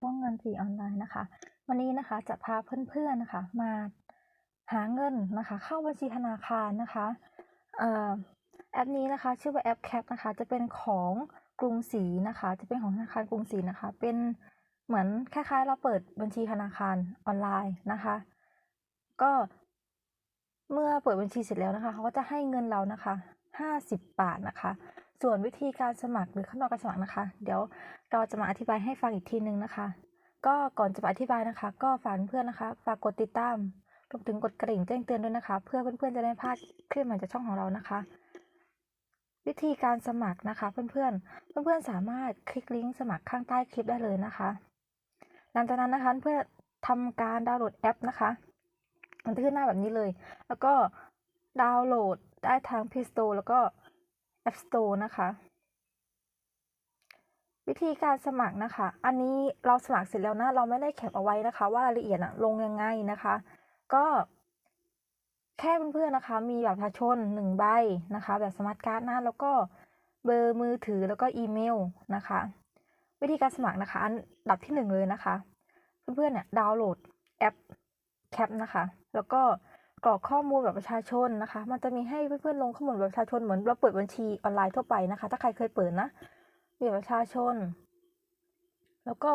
ช่องเงินฟรีออนไลน์นะคะ วันนี้นะคะจะพาเพื่อนๆนะคะมาหาเงินนะคะ เข้าบัญชีธนาคารนะคะเอ่อแอปนี้นะคะ ชื่อว่าแอปแคปนะคะ จะเป็นของกรุงศรีนะคะ จะเป็นของธนาคารกรุงศรีนะคะ เป็นเหมือนคล้ายๆ เราเปิดบัญชีธนาคารออนไลน์นะคะ ก็เมื่อเปิดบัญชีเสร็จแล้วนะคะเขาก็จะให้เงินเรานะคะ 50 บาทนะคะ ส่วนวิธีการสมัครหรือขั้นตอนการสมัครนะคะ เดี๋ยว เราจะมาอธิบายให้ฟังอีกทีนึงนะคะ ก็ก่อนจะอธิบายนะคะ ก็ฝากเพื่อนนะคะ ฝากกดติดตามรวมถึงกดกระดิ่งแจ้งเตือนด้วยนะคะ เพื่อเพื่อนๆจะได้พลาดคลิปใหม่จากช่องของเรานะคะ วิธีการสมัครนะคะ เพื่อนๆ เพื่อนๆสามารถคลิกลิงก์สมัครข้างใต้คลิปได้เลยนะคะ หลังจากนั้นนะคะเพื่อทำการดาวน์โหลดแอปนะคะมันจะขึ้นหน้าแบบนี้เลย แล้วก็ดาวน์โหลดได้ทาง Play Store แล้วก็ App Store นะคะ วิธีการสมัครนะคะ อันนี้เราสมัครเสร็จแล้วนะ เราไม่ได้แคปเอาไว้นะคะ ว่ารายละเอียดอะลงยังไงนะคะ ก็แค่เพื่อนๆนะคะ มีแบบประชาชนหนึ่งใบนะคะ แบบสมาร์ทการ์ดนะ แล้วก็เบอร์มือถือแล้วก็อีเมลนะคะ วิธีการสมัครนะคะ อันดับที่หนึ่งเลยนะคะ เพื่อนๆเนี่ยดาวน์โหลดแอปแคปนะคะ แล้วก็กรอกข้อมูลแบบประชาชนนะคะ มันจะมีให้เพื่อนๆลงข้อมูลแบบประชาชนเหมือนเราเปิดบัญชีออนไลน์ทั่วไปนะคะ ถ้าใครเคยเปิดนะ มีประชาชน แล้วก็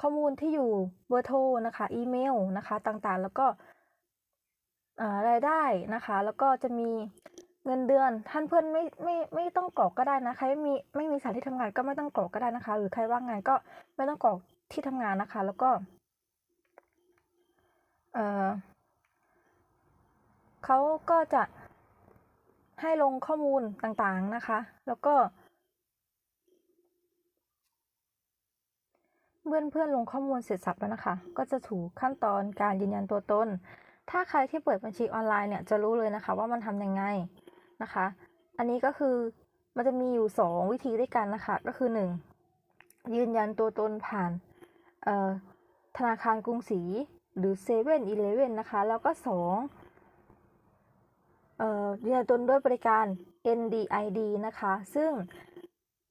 ข้อมูลที่อยู่เบอร์โทรนะคะอีเมลนะคะต่างๆ แล้วก็รายได้นะคะ แล้วก็จะมีเงินเดือน ท่านเพื่อนไม่ไม่ไม่ต้องกรอกก็ได้นะใครไม่มีไม่มีสถานที่ทำงานก็ไม่ต้องกรอกก็ได้นะคะ หรือใครว่างงานก็ไม่ต้องกรอกที่ทำงานนะคะ แล้วก็เออเขาก็จะให้ลงข้อมูลต่างๆนะคะ แล้วก็ เมื่อเพื่อนลงข้อมูลเสร็จสับแล้วนะคะ ก็จะถูกขั้นตอนการยืนยันตัวตน ถ้าใครที่เปิดบัญชีออนไลน์เนี่ยจะรู้เลยนะคะ ว่ามันทำยังไงนะคะ อันนี้ก็คือมันจะมีอยู่สองวิธีด้วยกันนะคะ ก็คือหนึ่งยืนยันตัวตนผ่านธนาคารกรุงศรีหรือเซเว่นอีเลเว่นนะคะ แล้วก็สองยืนยันตนด้วยบริการ NDID นะคะ ซึ่ง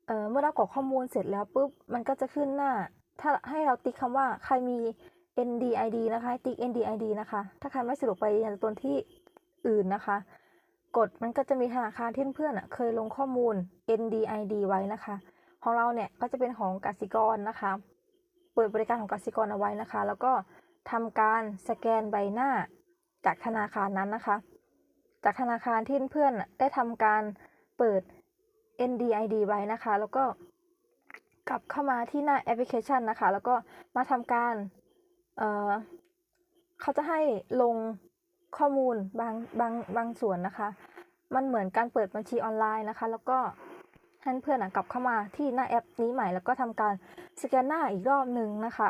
เเมื่อเรากรอกข้อมูลเสร็จแล้วปุ๊บ มันก็จะขึ้นหน้า ถ้าให้เราติ๊กคำว่าใครมี NDID นะคะติ๊ก NDID นะคะ ถ้าใครไม่สะดวกไปยืนยันตัวตนที่อื่นนะคะ กดมันก็จะมีธนาคารที่เพื่อนๆอะเคยลงข้อมูล NDID ไว้นะคะ ของเราเนี่ยก็จะเป็นของกสิกรนะคะ เปิดบริการของกสิกรเอาไว้นะคะ แล้วก็ทำการสแกนใบหน้าจากธนาคารนั้นนะคะ จากธนาคารที่เพื่อนๆได้ทำการเปิด NDID ไว้นะคะ แล้วก็ กลับเข้ามาที่หน้าแอปพลิเคชันนะคะ แล้วก็มาทำการเอ่อเขาจะให้ลงข้อมูลบางบางบางส่วนนะคะ มันเหมือนการเปิดบัญชีออนไลน์นะคะ แล้วก็ให้เพื่อนกลับเข้ามาที่หน้าแอปนี้ใหม่ แล้วก็ทำการสแกนหน้าอีกรอบหนึ่งนะคะ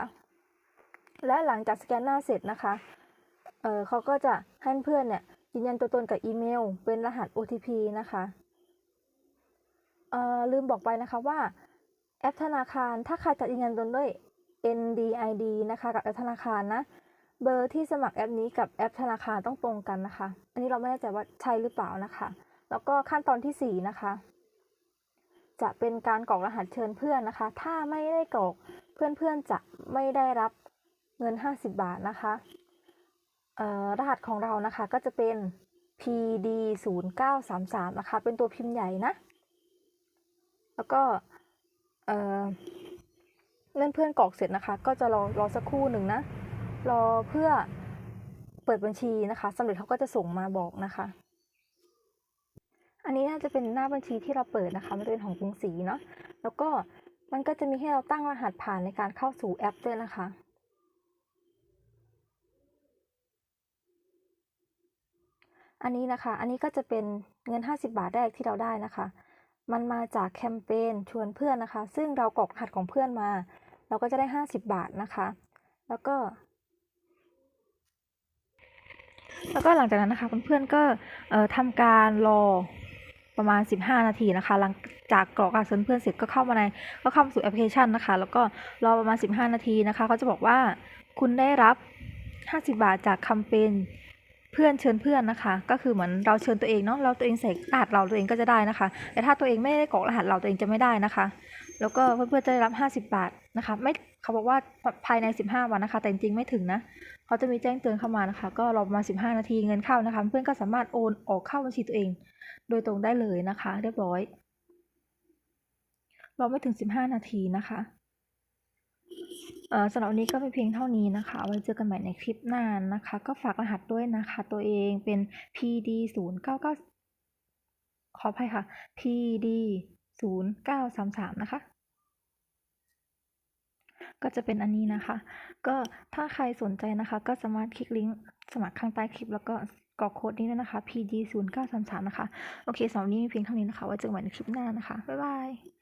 และหลังจากสแกนหน้าเสร็จนะคะเออเขาก็จะให้เพื่อนเนี่ยยืนยันตัวตนกับอีเมล เป็นรหัส OTP นะคะเออลืมบอกไปนะคะว่า แอปธนาคาร ถ้าใครจะยืนยันตนด้วย NDID นะคะ กับแอปธนาคารนะ เบอร์ที่สมัครแอปนี้กับแอปธนาคารต้องตรงกันนะคะ อันนี้เราไม่แน่ใจว่าใช่หรือเปล่านะคะ แล้วก็ขั้นตอนที่ 4 นะคะ จะเป็นการกรอกรหัสเชิญเพื่อนนะคะ ถ้าไม่ได้กรอกเพื่อนๆจะไม่ได้รับเงิน 50 บาทนะคะเอ่อรหัสของเรานะคะก็จะเป็น PD 0 9 3 3นะคะ เป็นตัวพิมพ์ใหญ่นะ แล้วก็ เพื่อเพื่อนกรอกเสร็จนะคะ ก็จะรอรอสักครู่หนึ่งนะ รอเพื่อเปิดบัญชีนะคะสำเร็จเขาก็จะส่งมาบอกนะคะ อันนี้น่าจะเป็นหน้าบัญชีที่เราเปิดนะคะ มันจะเป็นของกรุงศรีเนาะ แล้วก็มันก็จะมีให้เราตั้งรหัสผ่านในการเข้าสู่แอปด้วยนะคะอันนี้นะคะ อันนี้ก็จะเป็นเงิน 50 บาทแรกที่เราได้นะคะ มันมาจากแคมเปญชวนเพื่อนนะคะ ซึ่งเรากรอกรหัสของเพื่อนมา เราก็จะได้ 50 บาทนะคะ แล้วก็ แล้วก็หลังจากนั้นนะคะเพื่อนๆก็เอ่อทำการรอประมาณ 15 นาทีนะคะ หลังจากกรอกรหัสเพื่อนเสร็จก็เข้ามาในก็เข้ามาสู่แอปพลิเคชันนะคะ แล้วก็รอประมาณ 15 นาทีนะคะเขาจะบอกว่าคุณได้รับ 50 บาทจากแคมเปญ เพื่อนเชิญเพื่อนนะคะ ก็คือเหมือนเราเชิญตัวเองเนาะเราตัวเองใส่รหัสเราตัวเองก็จะได้นะคะ แต่ถ้าตัวเองไม่ได้กรอกรหัสเราตัวเองจะไม่ได้นะคะ แล้วก็เพื่อนๆจะได้รับ 50 บาทนะคะ ไม่เขาบอกว่าภายใน 15 วันนะคะ แต่จริงๆไม่ถึงนะเขาจะมีแจ้งเตือนเข้ามานะคะ ก็รอประมาณ15 นาทีเงินเข้านะคะ เพื่อนก็สามารถโอนออกเข้าบัญชีตัวเอง โดยตรงได้เลยนะคะ เรียบร้อยรอไม่ถึง 15 นาทีนะคะ สำหรับวันนี้ก็เป็นเพียงเท่านี้นะคะ ไว้เจอกันใหม่ในคลิปหน้านะคะ ก็ฝากรหัสด้วยนะคะ ตัวเองเป็น PD 0 9 9ขออภัยค่ะ PD 0 9 3 3นะคะ ก็จะเป็นอันนี้นะคะ ก็ถ้าใครสนใจนะคะ ก็สามารถคลิกลิงก์สมัครข้างใต้คลิปแล้วก็กรอกโค้ดนี้ด้วยนะคะ PD 0 9 3 3นะคะ โอเคสำหรับวันนี้มีเพียงเท่านี้นะคะ ไว้เจอกันใหม่ในคลิปหน้านะคะ บ๊ายบาย